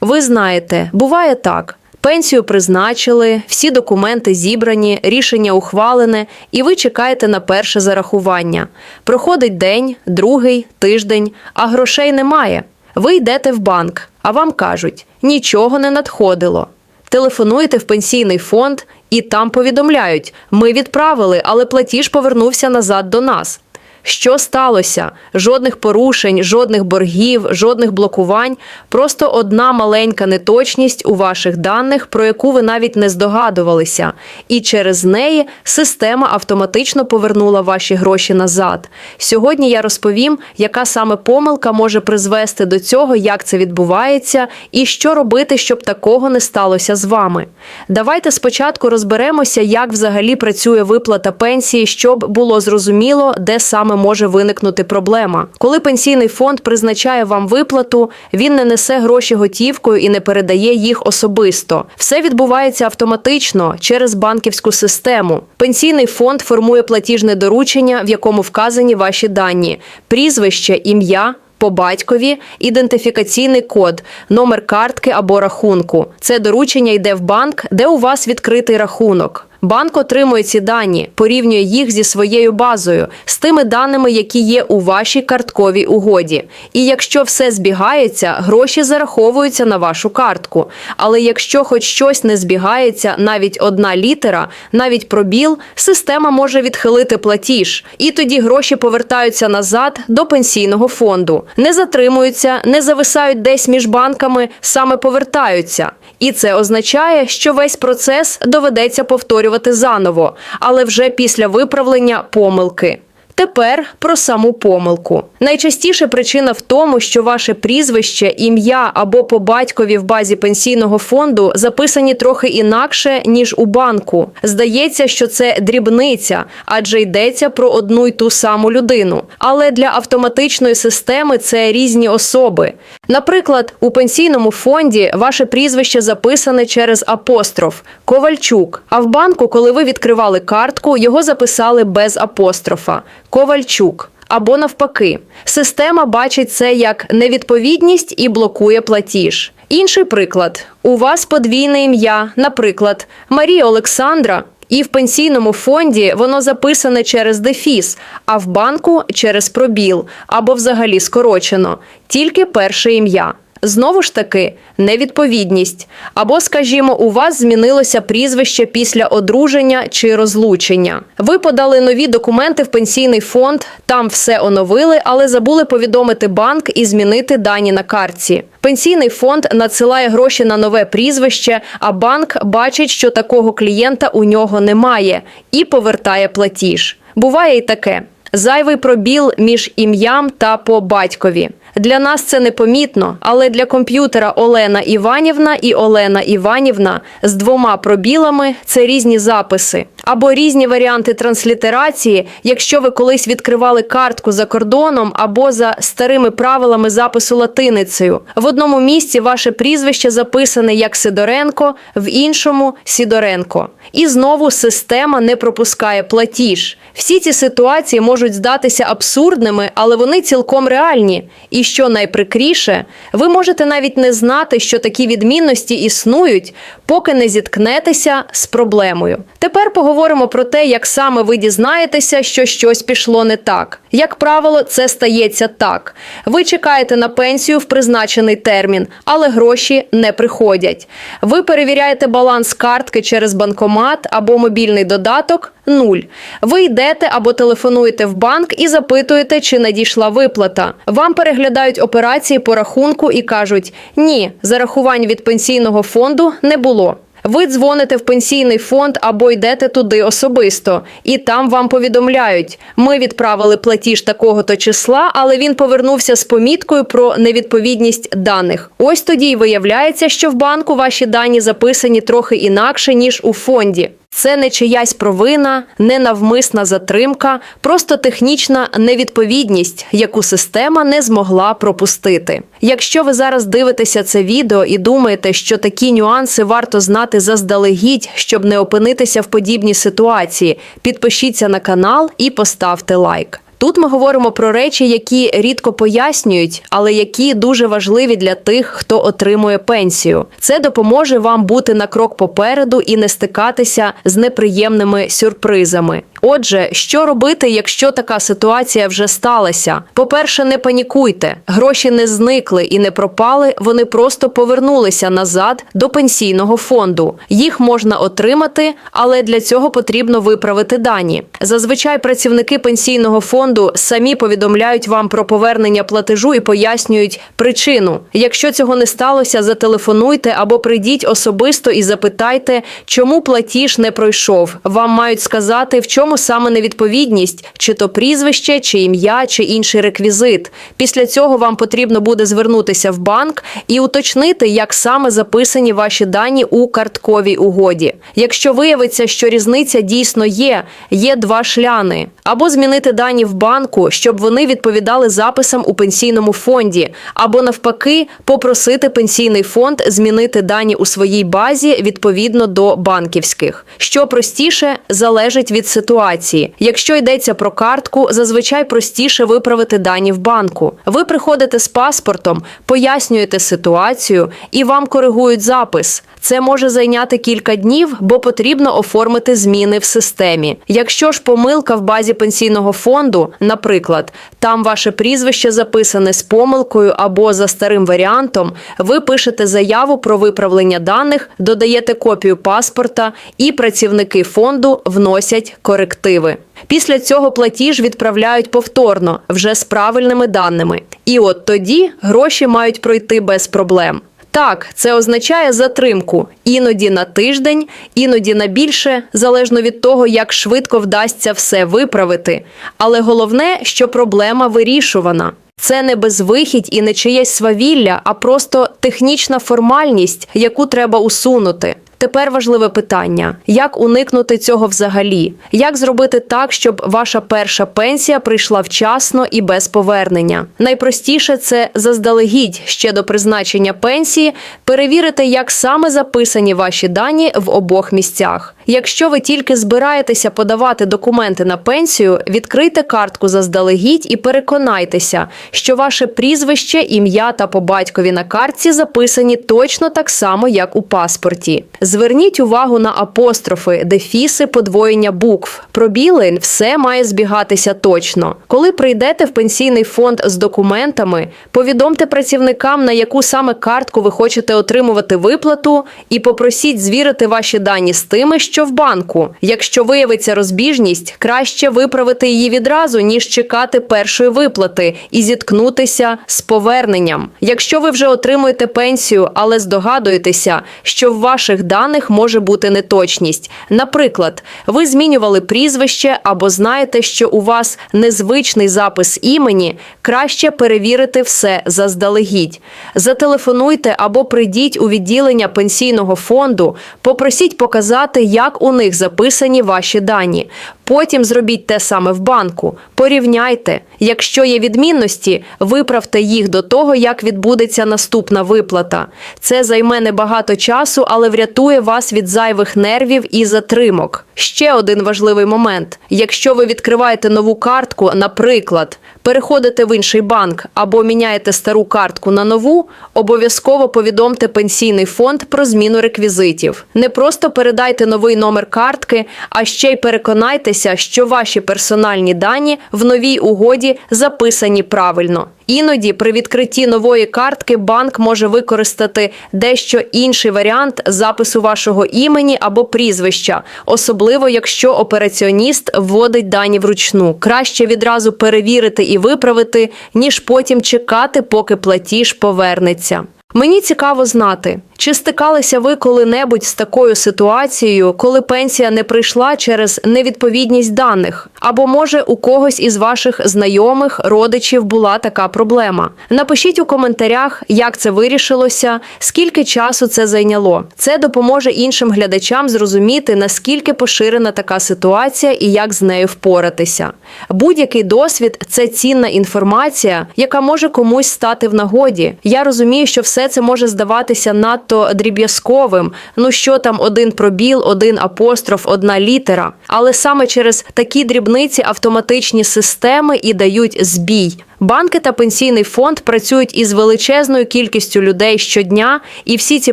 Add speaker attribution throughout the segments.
Speaker 1: Ви знаєте, буває так. Пенсію призначили, всі документи зібрані, рішення ухвалене, і ви чекаєте на перше зарахування. Проходить день, другий, тиждень, а грошей немає. Ви йдете в банк, а вам кажуть, нічого не надходило. Телефонуєте в пенсійний фонд і там повідомляють: ми відправили, але платіж повернувся назад до нас. Що сталося? Жодних порушень, жодних боргів, жодних блокувань. Просто одна маленька неточність у ваших даних, про яку ви навіть не здогадувалися. І через неї система автоматично повернула ваші гроші назад. Сьогодні я розповім, яка саме помилка може призвести до цього, як це відбувається, і що робити, щоб такого не сталося з вами. Давайте спочатку розберемося, як взагалі працює виплата пенсії, щоб було зрозуміло, де саме може виникнути проблема. Коли пенсійний фонд призначає вам виплату, він не несе гроші готівкою і не передає їх особисто. Все відбувається автоматично через банківську систему. Пенсійний фонд формує платіжне доручення, в якому вказані ваші дані: прізвище, ім'я. По батькові ідентифікаційний код, номер картки або рахунку. Це доручення йде в банк, де у вас відкритий рахунок. Банк отримує ці дані, порівнює їх зі своєю базою, з тими даними, які є у вашій картковій угоді. І якщо все збігається, гроші зараховуються на вашу картку. Але якщо хоч щось не збігається, навіть одна літера, навіть пробіл, система може відхилити платіж, і тоді гроші повертаються назад до пенсійного фонду, не затримуються, не зависають десь між банками, саме повертаються. І це означає, що весь процес доведеться повторювати заново, але вже після виправлення помилки. Тепер про саму помилку. Найчастіше причина в тому, що ваше прізвище, ім'я або по батькові в базі пенсійного фонду записані трохи інакше ніж у банку. Здається, що це дрібниця, адже йдеться про одну й ту саму людину. Але для автоматичної системи це різні особи. Наприклад, у пенсійному фонді ваше прізвище записане через апостроф Ковальчук. А в банку, коли ви відкривали картку, його записали без апострофа Ковальчук. Або навпаки, система бачить це як невідповідність і блокує платіж. Інший приклад: у вас подвійне ім'я, наприклад, Марія Олександра, і в пенсійному фонді воно записане через дефіс, а в банку через пробіл або взагалі скорочено, тільки перше ім'я. Знову ж таки, невідповідність. Або, скажімо, у вас змінилося прізвище після одруження чи розлучення. Ви подали нові документи в пенсійний фонд, там все оновили, але забули повідомити банк і змінити дані на картці. Пенсійний фонд надсилає гроші на нове прізвище, а банк бачить, що такого клієнта у нього немає, і повертає платіж. Буває і таке. Зайвий пробіл між ім'ям та по батькові. Для нас це непомітно, але для комп'ютера Олена Іванівна і Олена Іванівна з двома пробілами це різні записи або різні варіанти транслітерації, якщо ви колись відкривали картку за кордоном або за старими правилами запису латиницею. В одному місці ваше прізвище записане як Сидоренко, в іншому Сідоренко. І знову система не пропускає платіж. Всі ці ситуації можуть здатися абсурдними, але вони цілком реальні. І що найприкріше, ви можете навіть не знати, що такі відмінності існують, поки не зіткнетеся з проблемою. Тепер поговоримо про те, як саме ви дізнаєтеся, що щось пішло не так. Як правило, це стається так: ви чекаєте на пенсію в призначений термін, але гроші не приходять. Ви перевіряєте баланс картки через банкомат або мобільний додаток. Нуль. Ви йдете або телефонуєте в банк і запитуєте, чи надійшла виплата. Вам переглядають операції по рахунку і кажуть: ні, зарахувань від пенсійного фонду не було. Ви дзвоните в пенсійний фонд або йдете туди особисто, і там вам повідомляють: ми відправили платіж такого-то числа, але він повернувся з поміткою про невідповідність даних. Ось тоді й виявляється, що в банку ваші дані записані трохи інакше ніж у фонді. Це не чиясь провина, не навмисна затримка, просто технічна невідповідність, яку система не змогла пропустити. Якщо ви зараз дивитеся це відео і думаєте, що такі нюанси варто знати заздалегідь, щоб не опинитися в подібній ситуації, підпишіться на канал і поставте лайк. Тут ми говоримо про речі, які рідко пояснюють, але які дуже важливі для тих, хто отримує пенсію. Це допоможе вам бути на крок попереду і не стикатися з неприємними сюрпризами. Отже, що робити, якщо така ситуація вже сталася? По-перше, не панікуйте. Гроші не зникли і не пропали, вони просто повернулися назад до пенсійного фонду. Їх можна отримати, але для цього потрібно виправити дані. Зазвичай працівники пенсійного фонду самі повідомляють вам про повернення платежу і пояснюють причину. Якщо цього не сталося, зателефонуйте або прийдіть особисто і запитайте, чому платіж не пройшов. Вам мають сказати, в чому саме невідповідність, чи то прізвище, чи ім'я, чи інший реквізит. Після цього вам потрібно буде звернутися в банк і уточнити, як саме записані ваші дані у картковій угоді. Якщо виявиться, що різниця дійсно є, є два шляни. Або змінити дані в банку, щоб вони відповідали записам у пенсійному фонді, або навпаки, попросити пенсійний фонд змінити дані у своїй базі відповідно до банківських. Що простіше, залежить від ситуації. Якщо йдеться про картку, зазвичай простіше виправити дані в банку. Ви приходите з паспортом, пояснюєте ситуацію і вам коригують запис. Це може зайняти кілька днів, бо потрібно оформити зміни в системі. Якщо ж помилка в базі пенсійного фонду, наприклад, там ваше прізвище записане з помилкою або за старим варіантом, ви пишете заяву про виправлення даних, додаєте копію паспорта, і працівники фонду вносять корективи. Після цього платіж відправляють повторно, вже з правильними даними. І от тоді гроші мають пройти без проблем. Так, це означає затримку іноді на тиждень, іноді на більше, залежно від того, як швидко вдасться все виправити. Але головне, що проблема вирішувана. Це не безвихідь і не чиєсь свавілля, а просто технічна формальність, яку треба усунути. Тепер важливе питання: як уникнути цього взагалі? Як зробити так, щоб ваша перша пенсія прийшла вчасно і без повернення? Найпростіше це заздалегідь ще до призначення пенсії перевірити, як саме записані ваші дані в обох місцях. Якщо ви тільки збираєтеся подавати документи на пенсію, відкрийте картку заздалегідь і переконайтеся, що ваше прізвище, ім'я та по батькові на картці записані точно так само, як у паспорті. Зверніть увагу на апострофи, дефіси, подвоєння букв. Пробіли все має збігатися точно. Коли прийдете в пенсійний фонд з документами, повідомте працівникам, на яку саме картку ви хочете отримувати виплату, і попросіть звірити ваші дані з тими, що в банку. Якщо виявиться розбіжність, краще виправити її відразу, ніж чекати першої виплати і зіткнутися з поверненням. Якщо ви вже отримуєте пенсію, але здогадуєтеся, що в ваших даних може бути неточність. Наприклад, ви змінювали прізвище або знаєте, що у вас незвичний запис імені, краще перевірити все заздалегідь. Зателефонуйте або прийдіть у відділення пенсійного фонду, попросіть показати, як у них записані ваші дані. Потім зробіть те саме в банку. Порівняйте. Якщо є відмінності, виправте їх до того, як відбудеться наступна виплата. Це займе небагато часу, але врятує вас від зайвих нервів і затримок. Ще один важливий момент: якщо ви відкриваєте нову картку, наприклад, переходите в інший банк або міняєте стару картку на нову, обов'язково повідомте пенсійний фонд про зміну реквізитів. Не просто передайте новий номер картки, а ще й переконайтеся, що ваші персональні дані в новій угоді записані правильно. Іноді при відкритті нової картки банк може використати дещо інший варіант запису вашого імені або прізвища, особливо якщо операціоніст вводить дані вручну. Краще відразу перевірити і виправити, ніж потім чекати, поки платіж повернеться. Мені цікаво знати, чи стикалися ви коли-небудь з такою ситуацією, коли пенсія не прийшла через невідповідність даних, або може у когось із ваших знайомих, родичів була така проблема. Напишіть у коментарях, як це вирішилося, скільки часу це зайняло. Це допоможе іншим глядачам зрозуміти, наскільки поширена така ситуація і як з нею впоратися. Будь-який досвід це цінна інформація, яка може комусь стати в нагоді. Я розумію, що все це може здаватися надто дріб'язковим. Ну що там один пробіл, один апостроф, одна літера. Але саме через такі дрібниці автоматичні системи і дають збій. Банки та пенсійний фонд працюють із величезною кількістю людей щодня, і всі ці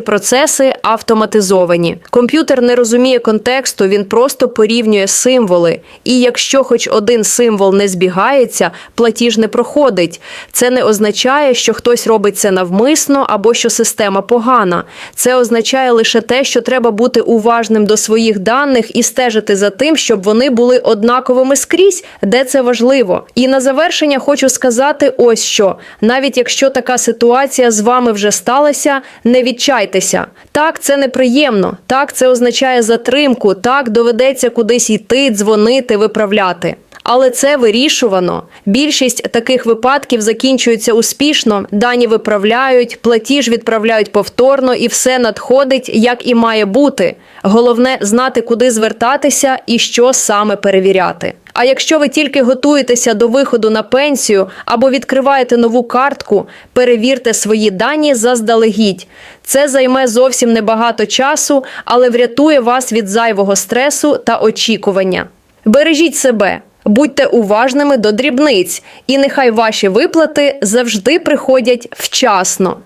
Speaker 1: процеси автоматизовані. Комп'ютер не розуміє контексту, він просто порівнює символи. І якщо хоч один символ не збігається, платіж не проходить. Це не означає, що хтось робить це навмисно або що система погана. Це означає лише те, що треба бути уважним до своїх даних і стежити за тим, щоб вони були однаковими скрізь, де це важливо. І на завершення хочу сказати ось що: навіть якщо така ситуація з вами вже сталася, не відчайтеся. Так, це неприємно. Так, це означає затримку. Так, доведеться кудись йти, дзвонити, виправляти. Але це вирішувано. Більшість таких випадків закінчуються успішно, дані виправляють, платіж відправляють повторно, і все надходить, як і має бути. Головне знати, куди звертатися і що саме перевіряти. А якщо ви тільки готуєтеся до виходу на пенсію або відкриваєте нову картку, перевірте свої дані заздалегідь. Це займе зовсім небагато часу, але врятує вас від зайвого стресу та очікування. Бережіть себе. Будьте уважними до дрібниць, і нехай ваші виплати завжди приходять вчасно.